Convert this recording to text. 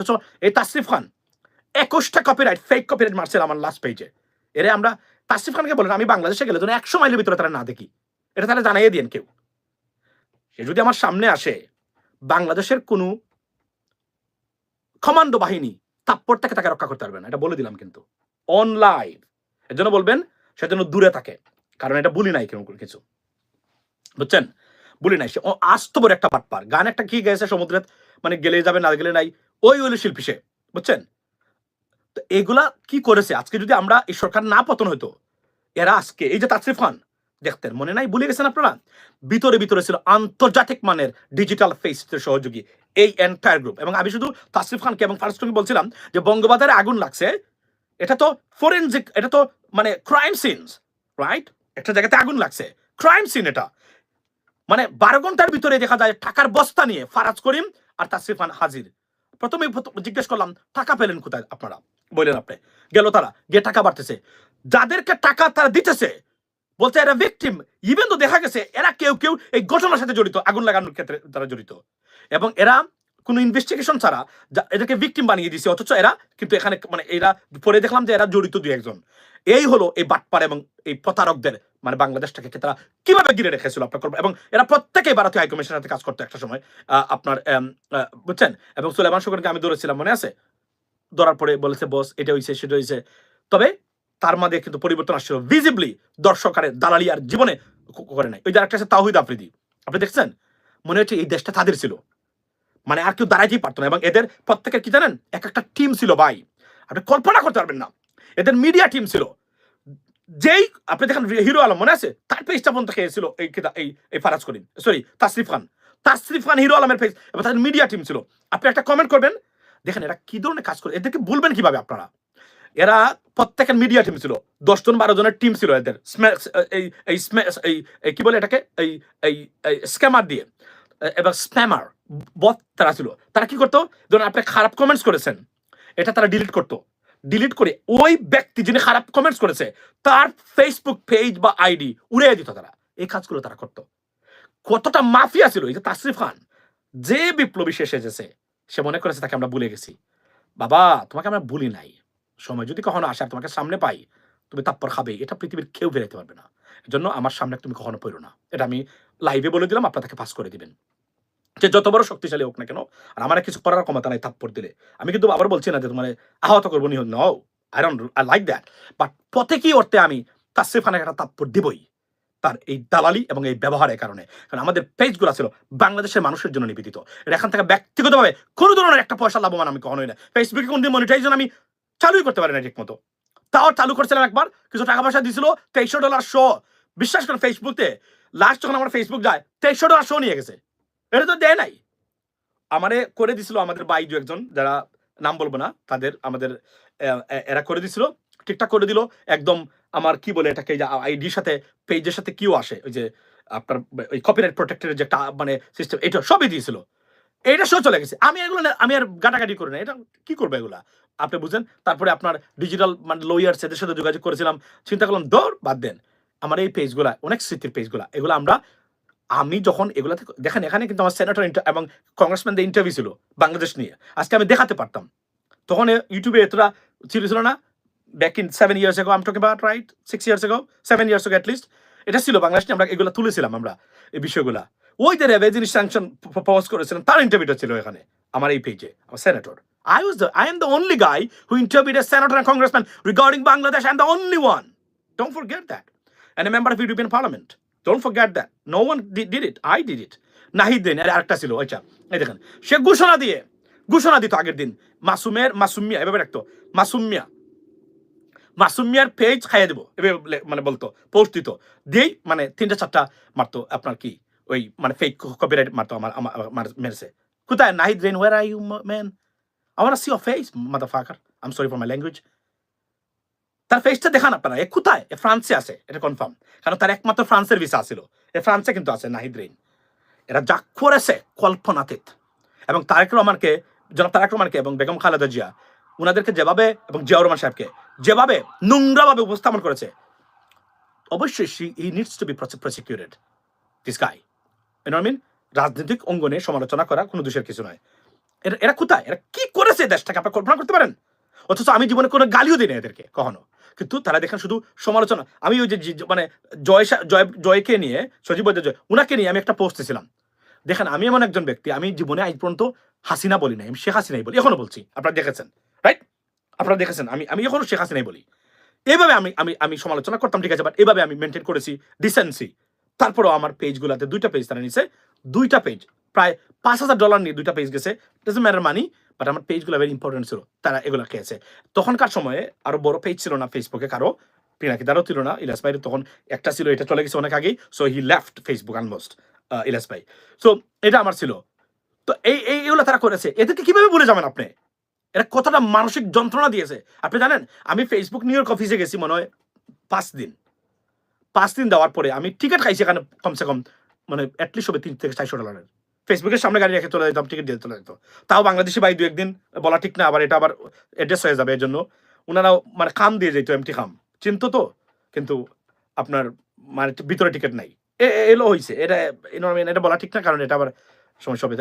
অথচ এই তাসরিফ খান, একুশটা কপিরাইট ফেক কপিরাইট মারছে আমার লাস্ট পেজে এরে আমরা খানকে বলেন আমি বাংলাদেশে গেলে একশো মাইলের ভিতরে তারা না দেখি। এটা জানাইয়ে কেউ। সে যদি আমার সামনে আসে, বাংলাদেশের কোনো কমান্ডো বাহিনী তাপ্পর থেকে তাকে রক্ষা করতে পারবে না, এটা বলে দিলাম কিন্তু। অন লাইভ এর জন্য বলবেন, সে যেন দূরে থাকে, কারণ এটা বলি নাই কেউ কিছু। বুঝছেন? বলি নাই, সে আস্ত বড় একটা পাটপার। গান একটা কি গেছে সমুদ্রে মানে গেলে যাবে, না গেলে নাই। ওই ওই শিল্পী সে, বুঝছেন? তো এগুলা কি করেছে? আজকে যদি আমরা এই সরকার না পতন হতো এরা আজকে, এই যে তাসরিফ খান, দেখতেন, মনে নাই? ভুলে গেছেন আপনারা? ভিতরে ভিতরে ছিল আন্তর্জাতিক মানের ডিজিটাল ফেস সহযোগী এই এন্টায়ার গ্রুপ এবং আমি শুধু তাসরিফ খানকে এবং ফারুককে বলছিলাম যে বঙ্গবাজারে আগুন লাগছে, এটা তো ফরেনজিক এটা তো মানে ক্রাইম সিনস রাইট একটা জায়গাতে আগুন লাগছে ক্রাইম সিন এটা। মানে বারো ঘণ্টার ভিতরে দেখা যায়, টাকার বস্তা নিয়ে ফারাজ করিম আর তাসরিফ খান হাজির। প্রথমে জিজ্ঞেস করলাম, টাকা পেলেন কোথায় আপনারা? বললেন আপনি। গেল তারা, গিয়ে টাকা বাড়তেছে। যাদেরকে টাকা তারা দিতেছে, বলছে, এরা ভিকটিম ইভেন তো দেখা গেছে, এরা কেউ কেউ এই ঘটনার সাথে জড়িত, আগুন লাগানোর ক্ষেত্রে তারা জড়িত। এবং এরা কোনো ইনভেস্টিগেশন ছাড়া এদেরকে ভিকটিম বানিয়ে দিছে অথচ এরা কিন্তু এখানে মানে এরা পরে দেখলাম যে এরা জড়িত দুই একজন। এই হলো এই বাটপার এবং এই প্রতারকদের মানে বাংলাদেশটাকে তারা কীভাবে গিরে রেখেছিল আপনার করব এবং এরা প্রত্যেকেই ভারতীয় হাইকমিশনের সাথে কাজ করতো একটা সময় আপনার বুঝছেন? এবং সুলেমান শুকরকে আমি ধরেছিলাম মনে আছে? ধরার পরে বলেছে, বস, এটা হয়েছে সেটা হয়েছে তবে তার মাঝে কিন্তু পরিবর্তন আসছিল। ভিজিবলি দর্শকারের দালালি আর জীবনে করে নাই। ওই একটা আছে তাহিদ আফ্রিদি। আপনি দেখছেন? মনে হচ্ছে এই দেশটা তাদের ছিল। মানে আর কেউ দাঁড়াইতেই পারতো না। এবং এদের প্রত্যেকের কি জানেন? এক একটা টিম ছিল ভাই। আপনি কল্পনা করতে পারবেন না। এদের মিডিয়া টিম ছিল। যেই, আপনি দেখেন হিরো আলম, মনে আছে? তার পেজটা পর্যন্ত খেয়েছিল এই এই এই ফারাজ করিম সরি তাসরিফ খান। তাসরিফ খান হিরো আলমের পেজ এবং তাদের মিডিয়া টিম ছিল। আপনি একটা কমেন্ট করবেন, দেখেন এরা কি ধরনের কাজ করে, এদেরকে বলবেন কীভাবে আপনারা? এরা প্রত্যেকের মিডিয়া টিম ছিল, দশজন বারো জনের টিম ছিল এদের এই এই কি বলে এটাকে? এই এই স্ক্যামার দিয়ে। এবং স্প্যামার বট তারা ছিল। তারা কি করতো? ধরুন আপনি খারাপ কমেন্টস করেছেন, এটা তারা ডিলিট করতো। ডিলিট করে ওই ব্যক্তি যিনি খারাপ কমেন্টস করেছে, তার ফেসবুক পেজ বা আইডি উড়িয়ে দিত তারা। এই কাজগুলো তারা করতো। কতটা মাফিয়া ছিল, এই যে তাসরিফ খান। যে বিপ্লবী শেষ এসেছে সে মনে করেছে তাকে আমরা ভুলে গেছি। বাবা, তোমাকে আমরা ভুলি নাই। সময় যদি কখনো আসে, আর তোমাকে সামনে পাই, তুমি তাপ্পর খাবে এটা পৃথিবীর কেউ বেরোতে পারবে না। এজন্য আমার সামনে তুমি কখনো পড়ো না। এটা আমি লাইভে বলে দিলাম, আপনার তাকে পাস করে দিবেন। যে যত বড় শক্তিশালী হোক না কেন, আর আমার কিছু করার ক্ষমতা নাই থাপ্পড় দিলে। আমি কিন্তু আবার বলছি না যে তোমার আহত করব নি no I don't I like that but কি অর্থে আমি তাসরিফ খানের একটা থাপ্পড় দিবই? তার এই দালালি এবং এই ব্যবহারের কারণে। কারণ আমাদের পেজগুলো ছিল বাংলাদেশের মানুষের জন্য নিবেদিত। এখান থেকে ব্যক্তিগতভাবে কোনো ধরনের একটা পয়সা লাভবান আমি কখনোই না। ফেসবুকে কোনদিন মনিটাইজেশন আমি চালুই করতে পারি না ঠিক মতো তাও চালু করছিলাম একবার, কিছু টাকা পয়সা দিছিল, তেইশশো ডলার শো বিশ্বাস করেন ফেসবুকে লাস্ট যখন আমার ফেসবুক যায়, তেইশশো ডলার শো নিয়ে গেছে। এটা তো দেয় নাই। আমারে করে দিছিল আমাদের বাই দু একজন, যারা নাম বলব না, তাদের আমাদের এরা করে দিছিল ঠিকঠাক করে দিল, একদম আমার কি বলে এটাকে আইডির সাথে, পেজের সাথে কিও আসে, ওই যে আপনার, ওই কপিরাইট প্রোটেক্টের যে একটা মানে সিস্টেম এটা সবই দিয়েছিল। এটা শো চলে গেছে। আমি এগুলো আমি আর গাটাগাটি করি না। এটা কি করব এগুলা? আপনি বুঝেন? তারপরে আপনার ডিজিটাল মানে লয়ার্স এদের সাথে যোগাযোগ করেছিলাম, চিন্তা করলাম দৌড় বাদ দেন। আমার এই পেজগুলা অনেক স্মৃতির পেজগুলা এগুলো আমরা আমি যখন এগুলা থেকে দেখেন, এখানে কিন্তু আমার সেনেটর এবং কংগ্রেসম্যানদের ইন্টারভিউ ছিল বাংলাদেশ নিয়ে আজকে আমি দেখাতে পারতাম তখন ইউটিউবে এতটা ছিল ছিল না back in seven years ago am talking about right six years ago seven years ago at least এটা ছিল বাংলাদেশ নিয়ে, আমরা এগুলো তুলেছিলাম আমরা, এই বিষয়গুলা ওই যে রেবে যিনি স্যাংশন প্রপোজ করেছিলেন, তার ইন্টারভিউটা ছিল এখানে, আমার এই পেজে আমার senator I was the I am the only guy who interviewed a senator and congressman regarding Bangladesh. I'm the only one. Don't forget that. And a member of European Parliament. Don't forget that. No one did, did it. I did it. Nahid দিন এর আরেকটা ছিল আচ্ছা এই দেখেন সে ঘোষণা দিয়ে ঘোষণা দিত আগের দিন মাসুমের মাসুমিয়া এভাবে রাখতো মাসুমিয়া মাসুমিয়ার পেজ খাইয়ে দেবো এভাবে মানে বলতো পোস্ট দিত দিয়েই মানে তিনটা চারটা মারতো আপনার কি ওই মানে ফেক কপিরাইট মারতো আমার আমার আমার মেরেছে কোথায় Nahid rain where are you man want to see your face, motherfucker. I'm sorry for my language. তার ফেসটা দেখান আপনারা। এ কোথায়? এ ফ্রান্সে আছে, এটা কনফার্ম কারণ তার একমাত্র ফ্রান্সের ভিসা ছিল। এ ফ্রান্সে কিন্তু আছে, নাহিদ রেইন। এরা যা করেছে কল্পনাতীত। এবং তারেক রহমানকে, জনাব তারেক রহমানকে এবং বেগম খালেদা জিয়া, উনাদেরকে যেভাবে এবং জিয়াউর রহমান সাহেবকে যেভাবে নোংরাভাবে উপস্থাপন করেছে, অবশ্যই she needs to be prosecuted this guy mean রাজনৈতিক অঙ্গনে সমালোচনা করা কোনো দোষের কিছু নয়। এরা এরা কোথায়? এরা কি করেছে দেশটাকে? আপনারা কল্পনা করতে পারেন? অথচ আমি জীবনে কোনো গালিও দিই না এদেরকে, কখনো। কিন্তু তারা দেখেন শুধু সমালোচনা। আমি ওই যে মানে জয় জয়, জয়কে নিয়ে, সজীব জয়, উনাকে নিয়ে আমি একটা পোস্ট দিয়েছিলাম দেখেন, আমি এমন একজন ব্যক্তি, আমি জীবনে আজ পর্যন্ত হাসিনা বলি নাই, আমি শেখ হাসিনাই বলি, এখনও বলছি, আপনারা দেখেছেন রাইট আপনারা দেখেছেন, আমি আমি এখনও শেখ হাসিনাই বলি। এইভাবে আমি আমি আমি সমালোচনা করতাম, ঠিক আছে বাট এভাবে আমি মেনটেন করেছি ডিসেন্সি তারপরেও আমার পেজগুলোতে দুইটা পেজ তারা নিছে, দুইটা পেজ প্রায় পাঁচ হাজার ডলার নিয়ে দুইটা পেজ গেছে ম্যাটার মানি বাট আমার পেজগুলো ভেরি ইম্পর্টেন্ট ছিল, তারা এগুলো খেয়েছে। তখনকার সময়ে আরও বড় পেজ ছিল না ফেসবুকে কারও পিনাকি তারও ছিল না, ইলাস ভাইয়ের তখন একটা ছিল, এটা চলে গেছে অনেক আগেই so he left Facebook almost ইলাস ভাই। সো এটা আমার ছিল। তো এই এই, এগুলো তারা করেছে। এদেরকে কীভাবে বলে যাবেন আপনি? এরা কতটা মানসিক যন্ত্রণা দিয়েছে। আপনি জানেন, আমি ফেসবুক নিউ ইয়র্ক অফিসে গেছি মনে হয় পাঁচ দিন। পাঁচ দিন দেওয়ার পরে আমি টিকিট খাইছি এখানে কমসে কম মানে অ্যাটলিস্ট হবে তিন থেকে চারশো ডলারের ফেসবুকের সামনে গাড়ি রেখে চলে যেতাম টিকিট দিয়ে চলে যেত তাও বাংলাদেশি ভাই দু একদিন বলা ঠিক না আবার এটা আবার অ্যাড্রেস হয়ে যাবে এর জন্য ওনারাও মানে খাম দিয়ে যেত এমটি খাম চিন্ত তো কিন্তু আপনার মানে ভিতরে টিকিট নাই এলো হয়েছে এটা? এটা বলা ঠিক না কারণ এটা আবার সমস্যা হবে